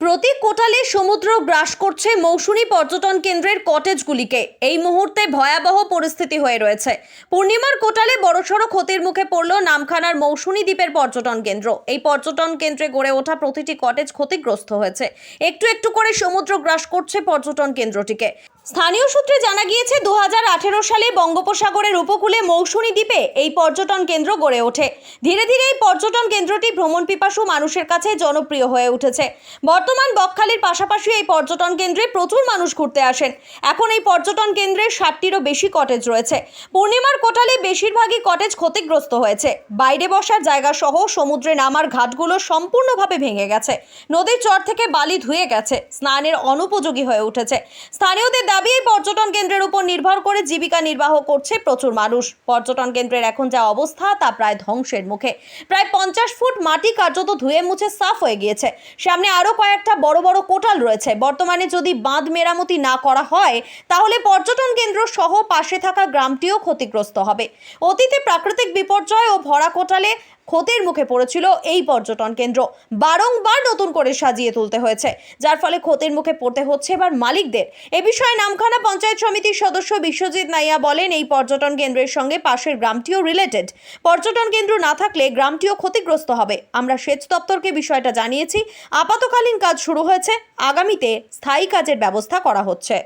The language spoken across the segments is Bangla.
প্রতি কোটালে সমুদ্র গ্রাস করছে মৌসুমী পর্যটন কেন্দ্রের কটেজগুলিকে। এই মুহূর্তে ভয়াবহ পরিস্থিতি হয়ে রয়েছে। পূর্ণিমার কোটালে বড়সড় ক্ষতির মুখে পড়ল নামখানার মৌসুমী দ্বীপের পর্যটন কেন্দ্র। এই পর্যটন কেন্দ্রে গড়ে ওঠা প্রতিটি কটেজ ক্ষতিগ্রস্ত হয়েছে। একটু একটু করে সমুদ্র গ্রাস করছে পর্যটন কেন্দ্রটিকে। স্থানীয় সূত্রে জানা গিয়েছে, দু হাজার আঠেরো সালে বঙ্গোপসাগরের উপকূলে মৌসুমী দ্বীপে এই পর্যটন কেন্দ্র গড়ে ওঠে। ধীরে ধীরে এই পর্যটন কেন্দ্রটি ভ্রমণ পিপাসু মানুষের কাছে জনপ্রিয় হয়ে উঠেছে। বর্তমান বকখালির পাশাপাশি এই পর্যটন কেন্দ্রে প্রচুর মানুষ ঘুরতে আসেন। এখন এই পর্যটন কেন্দ্রে ষাটটিরও বেশি কটেজ রয়েছে। পূর্ণিমার কোটালে বেশিরভাগই কটেজ ক্ষতিগ্রস্ত হয়েছে। বাইরে বসার জায়গা সহ সমুদ্রে নামার ঘাটগুলো সম্পূর্ণভাবে ভেঙে গেছে। নদীর চর থেকে বালি ধুয়ে গেছে। স্নানের অনুপযোগী হয়ে উঠেছে। স্থানীয়দের দাবি, এই পর্যটন কেন্দ্রের উপর নির্ভর করে জীবিকা নির্বাহ করছে প্রচুর মানুষ। পর্যটন কেন্দ্রের এখন যা অবস্থা, তা প্রায় ধ্বংসের মুখে। প্রায় পঞ্চাশ ফুট মাটি কার্যত ধুয়ে মুছে সাফ হয়ে গিয়েছে। সামনে আরও কয়েকটা বড় বড় কোটাল রয়েছে। বর্তমানে যদি বাঁধ মেরামতি না করা হয়, তাহলে পর্যটন কেন্দ্র সহ পাশে থাকা গ্রামটিও ক্ষতিগ্রস্ত হবে। অতীতে প্রাকৃতিক বিপর্যয় ও ভরা কোটালে ক্ষতির মুখে পড়েছিল এই পর্যটন কেন্দ্র। বারংবার নতুন করে সাজিয়ে তুলতে হয়েছে, যার ফলে ক্ষতির মুখে পড়তে হচ্ছে এবার মালিকদের। এ বিষয়ে নামখানা পঞ্চায়েত সমিতির সদস্য বিশ্বজিৎ নাইয়া বলেন, এই পর্যটন কেন্দ্রের সঙ্গে পাশের গ্রামটিও রিলেটেড পর্যটন কেন্দ্র না থাকলে গ্রামটিও ক্ষতিগ্রস্ত হবে। আমরা সেচ দপ্তরকে বিষয়টা জানিয়েছি। আপাতকালীন কাজ শুরু হয়েছে। আগামীতে স্থায়ী কাজের ব্যবস্থা করা হচ্ছে।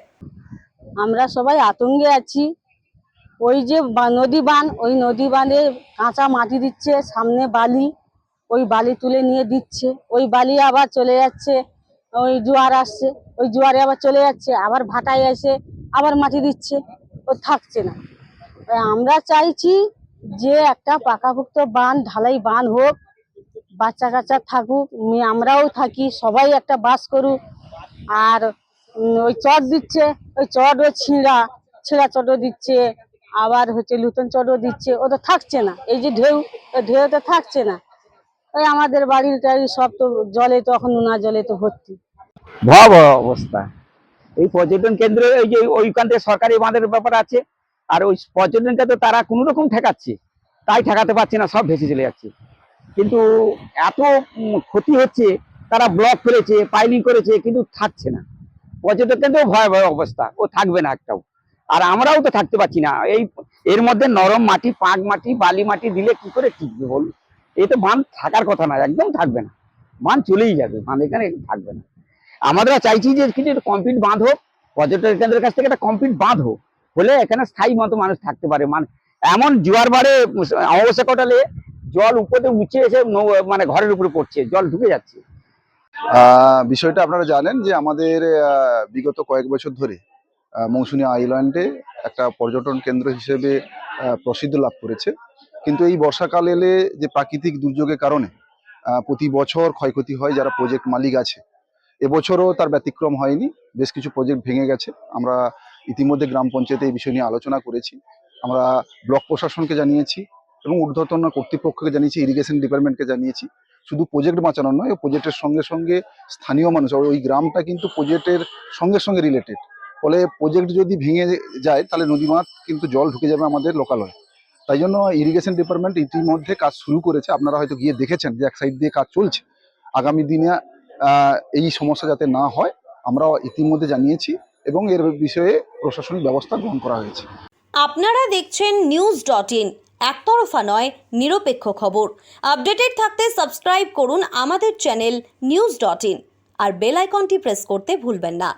আমরা সবাই আতঙ্কে আছি। ওই যে নদী বান ওই নদী বাঁধে কাঁচা মাটি দিচ্ছে, সামনে বালি, ওই বালি তুলে নিয়ে দিচ্ছে। ওই বালি আবার চলে যাচ্ছে, ওই জোয়ার আসছে, ওই জোয়ারে আবার চলে যাচ্ছে, আবার ভাটায় এসে আবার মাটি দিচ্ছে, ও থাকছে না। আমরা চাইছি যে একটা পাকাভুক্ত বান ঢালাই বান হোক, বাচ্চা কাচ্চা থাকুক আমরাও থাকি, সবাই একটা বাস করুক। আর ওই চট দিচ্ছে, ওই চট ওই ছিঁড়া ছিঁড়া চটও দিচ্ছে আবার হচ্ছে নতুন চটও দিচ্ছে, ও তো থাকছে না। এই যে ঢেউ ঢেউ তো থাকছে না। ওই আমাদের বাড়ির টাড়ি সব তো জলে তো এখন নোনা জলে তো ভর্তি। ভয়াবহ অবস্থা। এই পর্যটন কেন্দ্র, এই যে ওইখান থেকে সরকারি বাঁধের ব্যাপার আছে, আর ওই পর্যটন তো তারা কোনো রকম ঠেকাচ্ছে, তাই ঠেকাতে পারছে না, সব ভেসে চলে যাচ্ছে। কিন্তু এত ক্ষতি হচ্ছে, তারা ব্লক করেছে, পাইলিং করেছে, কিন্তু থাকছে না। পর্যটন কেন্দ্র ভয়াবহ অবস্থা, ও থাকবে না একটাও। আর আমরাও তো থাকতে পারছি না। এই এর মধ্যে নরম মাটি, পাঁক মাটি, বালি মাটি দিলে কি করে টিকবে বলুন? এই তো বাঁধ থাকার কথা না একদম থাকবে না। বাঁধ চলেই যাবে, বাঁধ এখানে থাকবে না। আমরা চাইছি যে কিছু কমপ্লিট বাঁধ হোক, পর্যটন কেন্দ্রের কাছ থেকে একটা কমপ্লিট বাঁধ হোক, হলে এখানে স্থায়ী মতো মানুষ থাকতে পারে। মানে এমন জোয়ার বারে অমাবস্যা কটালে জল উপরে উঁচে এসে মানে ঘরের উপরে পড়ছে, জল ঢুকে যাচ্ছে। বিষয়টা আপনারা জানেন যে আমাদের বিগত কয়েক বছর ধরে মৌসুমী আইল্যান্ডে একটা পর্যটন কেন্দ্র হিসেবে প্রসিদ্ধ লাভ করেছে। কিন্তু এই বর্ষাকাল এলে যে প্রাকৃতিক দুর্যোগের কারণে প্রতি বছর ক্ষয়ক্ষতি হয় যারা প্রজেক্ট মালিক আছে। এবছরও তার ব্যতিক্রম হয়নি, বেশ কিছু প্রজেক্ট ভেঙে গেছে। আমরা ইতিমধ্যে গ্রাম পঞ্চায়েতে এই বিষয় নিয়ে আলোচনা করেছি। আমরা ব্লক প্রশাসনকে জানিয়েছি এবং ঊর্ধ্বতন কর্তৃপক্ষকে জানিয়েছি ইরিগেশন ডিপার্টমেন্টকে জানিয়েছি। শুধু প্রজেক্ট বাঁচানো নয় প্রজেক্টের সঙ্গে সঙ্গে স্থানীয় মানুষ, ওই গ্রামটা কিন্তু প্রজেক্টের সঙ্গে সঙ্গে রিলেটেড ফলে প্রজেক্ট যদি ভেঙে যায়, তাহলে নদীমাত কিন্তু জল ঢুকে যাবে আমাদের লোকালয়ে তাই জন্য ইরিগেশন ডিপার্টমেন্ট ইতিমধ্যে কাজ শুরু করেছে। আপনারা হয়তো গিয়ে দেখেছেন যে এক সাইড দিয়ে কাজ চলছে। আগামী দিনে এই সমস্যা যাতে না হয় আমরা ইতিমধ্যে জানিয়েছি এবং এর বিষয়ে প্রশাসনিক ব্যবস্থা গ্রহণ করা হয়েছে। আপনারা দেখছেন নিউজ ডট ইন একতরফা নয়, নিরপেক্ষ খবর। আপডেটেড থাকতে সাবস্ক্রাইব করুন আমাদের চ্যানেল নিউজ ডট ইন আর বেল আইকনটি প্রেস করতে ভুলবেন না।